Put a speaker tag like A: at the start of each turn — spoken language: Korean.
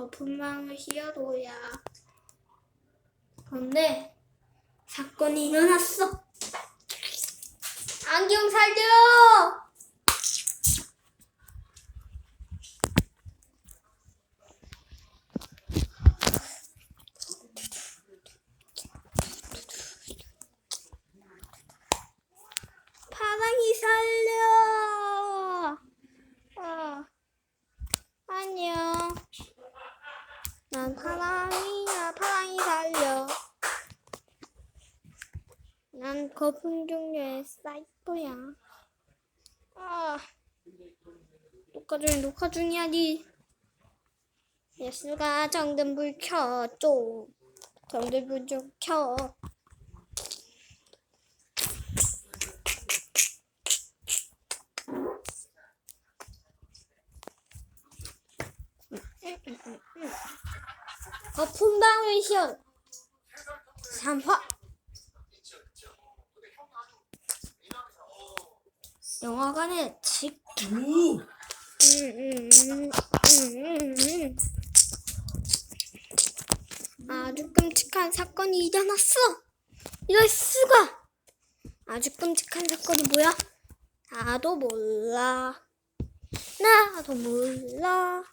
A: 거품망을 히어로야. 그런데 사건이 일어났어. 안경 살려! 파랑이 살려! 어, 안녕. 난 파랑이야, 파랑이 살려. 난 거품 종류의 사이코야. 아, 녹화 중이 녹화 중이야, 니. 예수가 정등불 켜줘. 정등불 좀 켜. 거품 방울 시연 3화 영화관에 직 음. 아주 끔찍한 사건이 일어났어. 이럴 수가. 아주 끔찍한 사건이 뭐야? 나도 몰라. 나도 몰라.